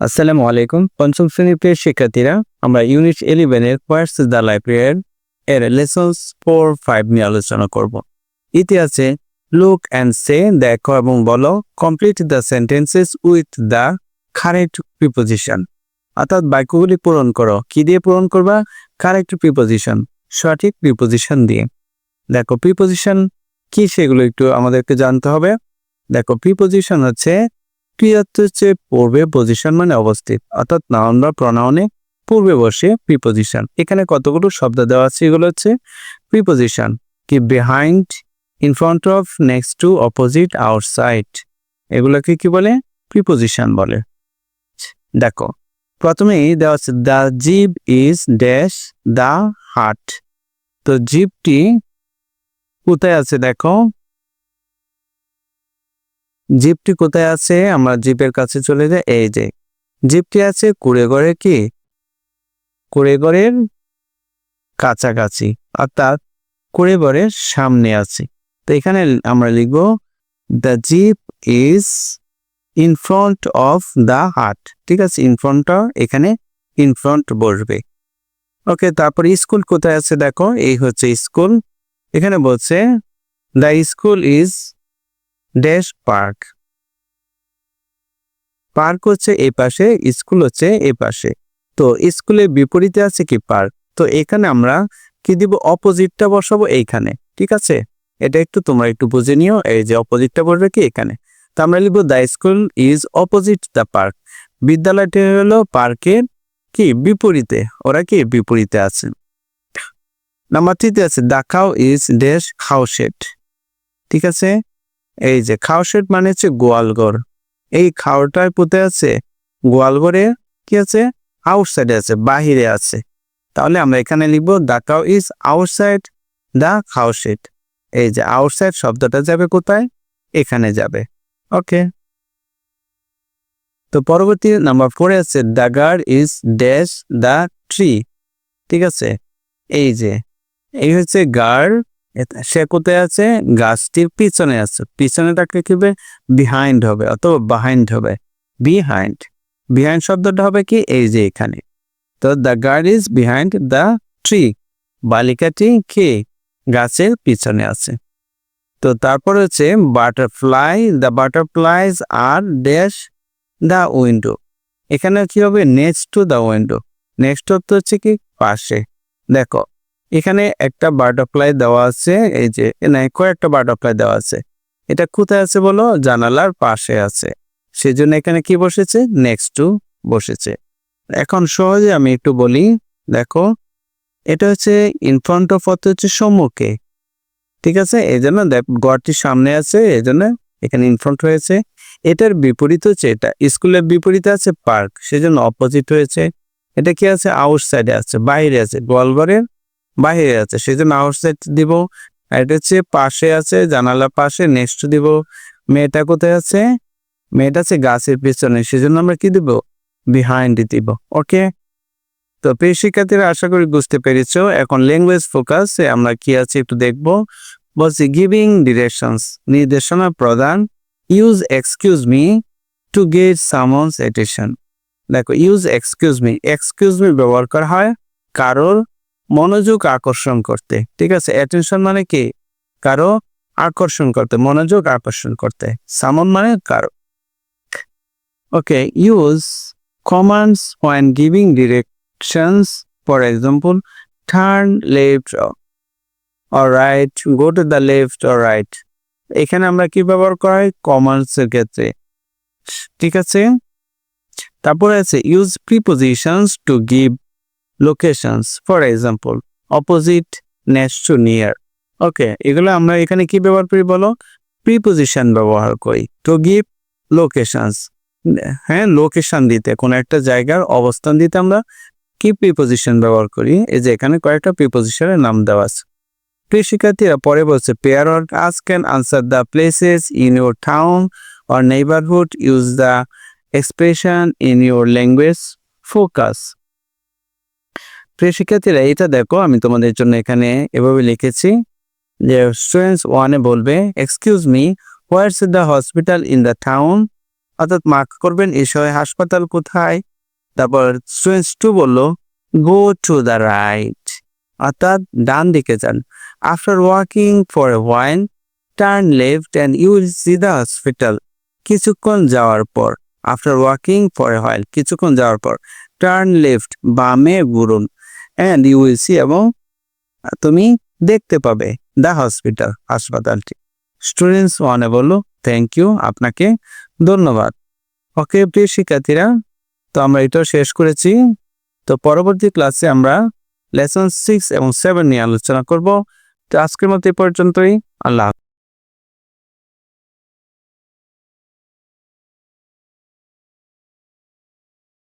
আসসালামু আলাইকুম। পঞ্চম শ্রেণির প্রিয় শিক্ষার্থীরা, আমরা ইউনিট ইলেভেনের হোয়াটস দ্য লাইব্রেরিয়ার এর লেসন্স ফোর ফাইভ নিয়ে আলোচনা করব। ইতিহাসে লুক অ্যান্ড সে দেখো এবং বলো complete the sentences with the correct preposition অর্থাৎ বাক্যগুলি পূরণ করো। কি দিয়ে পূরণ করবা? কারেক্ট প্রিপোজিশন সঠিক প্রিপোজিশন দিয়ে। দেখো প্রিপোজিশন কি সেগুলো একটু আমাদেরকে জানতে হবে। দেখো প্রিপোজিশন হচ্ছে ক্রিয়াত হচ্ছে পূর্বে পজিশন মানে অবস্থিত, অর্থাৎ নাউন বা প্রনাউনে পূর্বে বসে প্রিপোজিশন এখানে কতগুলো শব্দ দেওয়া আছে এগুলো হচ্ছে প্রিপোজিশন কি behind in front of next to opposite outside এগুলোকে কি বলে? প্রিপোজিশন বলে। দেখো, প্রথমেই দেওয়া আছে দ্য জিব ইজ ড্যাশ দ্য হার্ট তো জিপটি কোথায় আছে দেখো? জিপটি কোথায় আছে? আমরা জিপের কাছে চলে যাই। এই যে, জিপটি আছে কুড়েঘরে কি? কুড়েঘরের কাছাকাছি। অর্থাৎ কুড়েঘরের সামনে আছে। তো এখানে আমরা লিখব the jeep is in front of the hut ঠিক আছে ইন ফ্রন্টটা এখানে ইন ফ্রন্ট বসবে। ওকে, তারপর স্কুল কোথায় আছে দেখো? এই হচ্ছে স্কুল। এখানে বলছে the school is dash park. Park হচ্ছে এই পাশে, স্কুল হচ্ছে এই পাশে। তো স্কুলের বিপরীতে আছে কি পার্ক? তো এখানে আমরা কি দিব? অপোজিটটা বসাবো এইখানে, ঠিক আছে? এটা একটু তোমরা একটু বুঝে নিও, এই যে অপোজিটটা বসবে কি এখানে? তো আমরা লিখব, the school is opposite the park. বিদ্যালয়টি হলো পার্কের কি? বিপরীতে, ওরা কি বিপরীতে আছে? নাম্বার থ্রিতে আছে, দ্য খাও ইজ ড্যাশ খাওশেট ঠিক আছে? এই যে খাওশেট মানে হচ্ছে গোয়ালঘর। এই খাওয়াটায় পুঁতে আছে, গোয়ালঘরে কি আছে? আউটসাইডে আছে, বাহিরে আছে। তাহলে আমরা এখানে লিখব the cow is outside the cowshed এই যে আউটসাইড শব্দটা যাবে কোথায়? এখানে যাবে। ওকে। তো পরবর্তী নাম্বার ফোরে আছে the guard is dash the tree ঠিক আছে? এই যে, এই হচ্ছে গার্ড সে কোথায় আছে? গাছটির পিছনে আছে। পিছনেটাকে হবে? বিহাইন্ড হবে অথবা বাহাইন্ড হবে। বিহাইন্ড বিহাইন্ড শব্দটা হবে কি? এই যে এখানে। তো the guard is behind the tree বালিকাটি কি? গাছের পিছনে আছে। তো তারপর হচ্ছে butterfly the butterflies are dash the window এখানে কি হবে? Next to the window next তো হচ্ছে কি? পাশে। দেখো এখানে একটা বাটারফ্লাই দেওয়া আছে, এই যে না কয়েকটা বাটারফ্লাই দেওয়া আছে। এটা কোথায় আছে বলো? জানালার পাশে আছে। সেজন্য এখানে কি বসেছে? নেক্সট টু বসেছে। এখন সহজে আমি একটু বলি, দেখো, এটা হচ্ছে ইনফ্রন্ট অফ অর্থ হচ্ছে সম্মুখে। ঠিক আছে? এই জন্য গড়টির সামনে আছে, এই জন্য এখানে ইনফ্রন্ট হয়েছে। এটার বিপরীত হচ্ছে, এটা স্কুলের বিপরীতে আছে পার্ক সেজন্য অপোজিট হয়েছে। এটা কি আছে? আউটসাইডে আছে, বাইরে আছে গোয়ালঘরের বাহিরে আছে, সেই জন্য আউট আউটসাইড দিব এটা হচ্ছে পাশে আছে, জানালার পাশে নেক্সট দিব। মেয়েটা কোথায় আছে? মেয়েটা আছে গাছের পিছনে সেজন্য আমরা কি দিব? বিহাইন্ড দিব ওকে তো প্রিয় শিক্ষার্থীরা, আশা করি বুঝতে পেরেছ। এখন ল্যাঙ্গুয়েজ ফোকাস আমরা কি আছে একটু দেখব। বলছি গিভিং ডিরেকশনস নির্দেশনা প্রদান use excuse me to get someone's attention দেখো use excuse me excuse me ব্যবহার করা হয় কারোর মনোযোগ আকর্ষণ করতে, ঠিক আছে? অ্যাটেনশন মানে কি? কারও আকর্ষণ করতে, মনোযোগ আকর্ষণ করতে। সামন মানে কারও। Okay use commands when giving directions for example turn left or right go to the left or right এখানে আমরা কি ব্যবহার করা হয় কমান্ডস এর ক্ষেত্রে। ঠিক আছে? তারপরে আছে use prepositions to give locations for example opposite next to near okay এগুলো আমরা এখানে কি ব্যবহার করি বলো? প্রিপোজিশন ব্যবহার করি। টু গিভ লোকেশনস হ্যাঁ লোকেশন দিতে, কোনো একটা জায়গার অবস্থান দিতে আমরা কি প্রিপোজিশন ব্যবহার করি? এই যে এখানে কয়েকটা প্রিপোজিশনের নাম দেওয়া আছে। প্রিয় শিক্ষার্থীরা, পরে বলছে pair or ask can answer the places in your town or neighbourhood use the expression in your language focus প্রিয় শিক্ষার্থীরা এটা দেখো, আমি তোমাদের জন্য এখানে এভাবে লিখেছি যে স্টুডেন্টস ওয়ানে বলবে excuse me what's the hospital in the town অর্থাৎ মার্ক করবেন সময় হাসপাতাল কোথায়? তারপর স্টুডেন্টস টু বলল গো টু দ্য রাইট অর্থাৎ ডান দিকে যান। After walking for a while turn left and you will see the hospital কিছুক্ষণ যাওয়ার পর। After walking for a while কিছুক্ষণ যাওয়ার পর। টার্ন লেফট বামে ঘুরুন। অ্যান্ড ইউ উইল সি এবং তুমি দেখতে পাবে দ্য হসপিটাল হাসপাতালটি। স্টুডেন্টস ওয়ানে বলল থ্যাংক ইউ আপনাকে ধন্যবাদ। ওকে প্রিয় শিক্ষার্থীরা, তো আমরা এটাও শেষ করেছি। তো পরবর্তী ক্লাসে আমরা লেসন সিক্স এবং সেভেন নিয়ে আলোচনা করব। তো আজকের মতো এই পর্যন্তই। আল্লাহ।